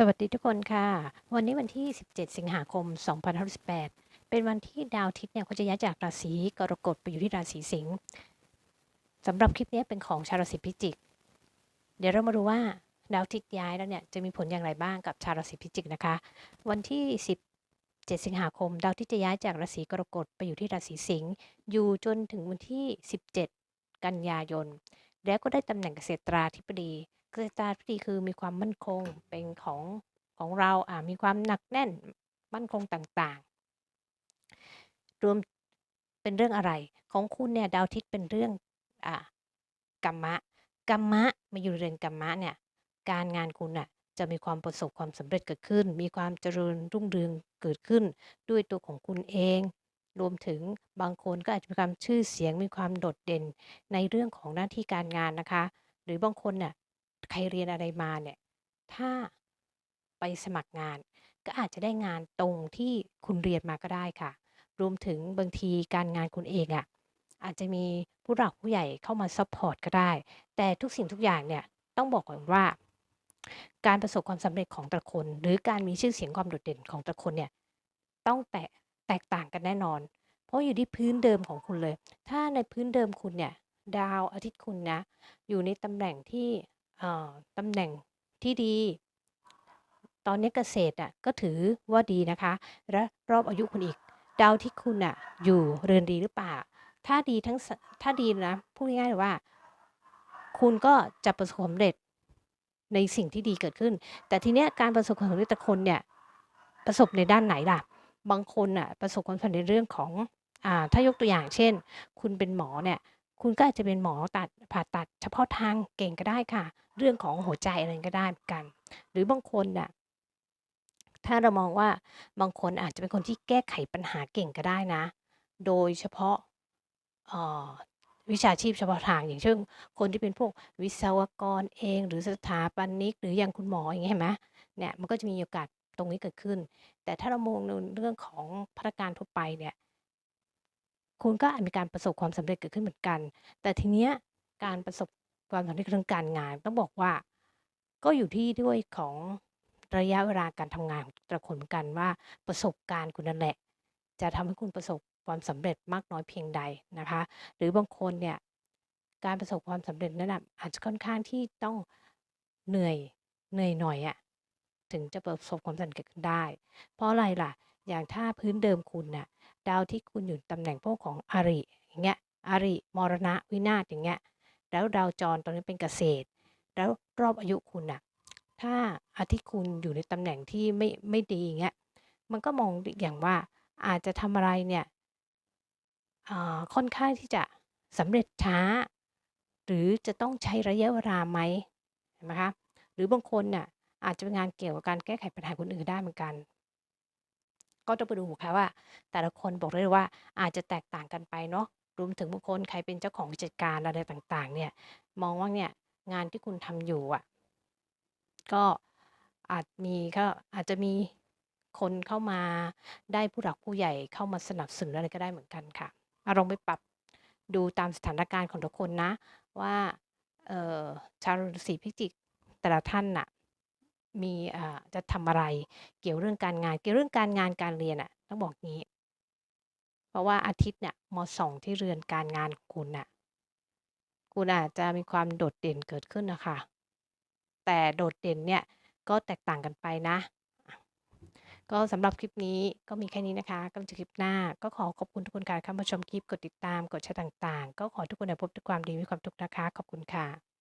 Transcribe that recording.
สวัสดีทุกคนค่ะ วันนี้วันที่ 17 สิงหาคม 2518เป็นวันที่ดาวอาทิตย์เนี่ยเขาจะย้ายจากราศีกรกฎไปอยู่ที่ราศีสิงห์สำหรับคลิปนี้เป็นของชาวราศีพิจิก เดี๋ยวเรามาดูว่าดาวอาทิตย์ย้ายแล้วเนี่ยจะมีผลอย่างไรบ้างกับชาวราศีพิจิกนะคะ วันที่ 17 สิงหาคม ดาวอาทิตย์จะย้ายจากราศีกรกฎไปอยู่ที่ราศีสิงห์อยู่จนถึงวันที่ 17 กันยายน แล้วก็ได้ตำแหน่งเกษตราธิบดี กษตราธิบดีคือมีความมั่นคงเป็นของของเราอ่ามีความหนักแน่นมั่นคงต่างๆ รวมเป็นเรื่องอะไร ของคุณเนี่ยดาวทิตย์เป็นเรื่องอ่ากัมมะกัมมะมาอยู่เรือนกัมมะเนี่ยการงานคุณน่ะจะมีความประสบความสำเร็จเกิดขึ้น มีความเจริญรุ่งเรืองเกิดขึ้น ด้วยตัวของคุณเอง รวมถึงบางคนก็อาจจะมีความชื่อเสียงมีความโดดเด่นในเรื่องของหน้าที่การงานนะคะ หรือบางคนเนี่ย ใครเรียนอะไรมาเนี่ย ถ้าไปสมัครงาน ก็อาจจะได้งานตรงที่คุณเรียนมาก็ได้ค่ะ รวมถึงบางทีการงานคุณเองอะ่ะอาจจะมีผู้หลักผู้ใหญ่เข้ามาซัพพอร์ตก็ได้ แต่ทุกสิ่งทุกอย่างเนี่ยต้องบอกก่อนว่า การประสบความสำเร็จของแต่ละคน หรือการมีชื่อเสียงความโดดเด่นของแต่ละคนเนี่ยต้องแตกแตกต่างกันแน่นอน เพราะอยู่ที่พื้นเดิมของคุณเลย ถ้าในพื้นเดิมคุณเนี่ยดาวอาทิตย์คุณนะอยู่ในตำแหน่งที่ ตำแหน่งที่ดี ตอนนี้เกษตรอะก็ถือว่าดีนะคะ และรอบอายุคุณอีก ดาวที่คุณอะอยู่เรือนดีหรือเปล่า ถ้าดีทั้งถ้าดีนะพูดง่ายๆเลยว่า คุณก็จะประสบความสำเร็จในสิ่งที่ดีเกิดขึ้น แต่ทีเนี้ยการประสบความสำเร็จแต่คนเนี่ยประสบในด้านไหนล่ะ บางคนอะประสบความสำเร็จในเรื่องของอ่าถ้ายกตัวอย่างเช่น คุณเป็นหมอเนี่ย คุณก็อาจจะเป็นหมอตัดผ่าตัดเฉพาะทางเก่งก็ได้ค่ะ เรื่องของหัวใจอะไรก็ได้เหมือนกัน หรือบางคนน่ะถ้าเรามองว่าบางคนอาจจะเป็นคนที่แก้ไขปัญหาเก่งก็ได้นะ โดยเฉพาะออวิชาชีพเฉพาะทางอย่างเช่นคนที่เป็นพวกวิศวกรเอง หรือสถาปนิก หรืออย่างคุณหมออย่างเงี้ยเห็นไหมเนี่ยมันก็จะมีโอกาสตรงนี้เกิดขึ้น แต่ถ้าเรามองในเรื่องของพนักงานทั่วไปเนี่ย คุณก็อาจมีการประสบความสำเร็จเกิดขึ้นเหมือนกัน แต่ทีเนี้ยการประสบความสำเร็จเรื่องการงาน ต้องบอกว่า ก็อยู่ที่ด้วยของระยะเวลาการทำงานของแต่ละคนเหมือนกันว่า ประสบการณ์คุณนั่นแหละ จะทำให้คุณประสบความสำเร็จมากน้อยเพียงใดนะคะ หรือบางคนเนี่ย การประสบความสำเร็จนั้นนะอาจจะค่อนข้างที่ต้องเหนื่อยเหนื่อยหน่อยอะถึงจะประสบความสำเร็จขึ้นได้ เพราะอะไรล่ะ อย่างถ้าพื้นเดิมคุณน่ะ ดาวที่คุณอยู่ตำแหน่งพวกของอริอย่างเงี้ยอริมรณะวินาศอย่างเงี้ยแล้วดาวจรตอนนี้เป็นเกษตร แล้วรอบอายุคุณน่ะถ้าอาทิตย์คุณอยู่ในตำแหน่งที่ไม่ไม่ดีอย่างเงี้ยมันก็มองอย่างว่าอาจจะทำอะไรเนี่ยค่อนข้างที่จะสำเร็จช้า หรือจะต้องใช้ระยะเวลาไหมเห็นไหมคะหรือบางคนน่ะอาจจะเป็นงานเกี่ยวกับการแก้ไขปัญหาคนอื่นได้เหมือนกัน ก็ต้องไปดูค่ะว่า แต่ละคนบอกเลยว่าอาจจะแตกต่างกันไปเนาะรวมถึงบางคนใครเป็นเจ้าของกิจการอะไรต่างๆ เนี่ยมองว่าเนี่ยงานที่คุณทำอยู่อะก็อาจมีก็อาจจะมีคนเข้ามาได้ผู้หลักผู้ใหญ่เข้ามาสนับสนุนอะไรก็ได้เหมือนกันค่ะอาลองไปปรับดูตามสถานการณ์ของทุกคนนะ ว่าชาวราศีพิจิกแต่ละท่านน่ะ มีอ่าจะทำอะไร เกี่ยวเรื่องการงาน เกี่ยวเรื่องการงานการเรียนอะต้องบอกงี้ เพราะว่าอาทิตย์เนี่ยมส่องที่เรือนการงานของคุณน่ะ คุณอาจจะมีความโดดเด่นเกิดขึ้นนะคะแต่โดดเด่นเนี่ยก็แตกต่างกันไปนะ ก็สำหรับคลิปนี้ก็มีแค่นี้นะคะ ก็จะคลิปหน้า ก็ขอขอบคุณทุกคนค่ะเข้ามาชมคลิป กดติดตาม กดแชร์ต่าง ๆ ก็ขอทุกคนได้พบด้วยความดี มีความทุกข์นะคะ ขอบคุณค่ะ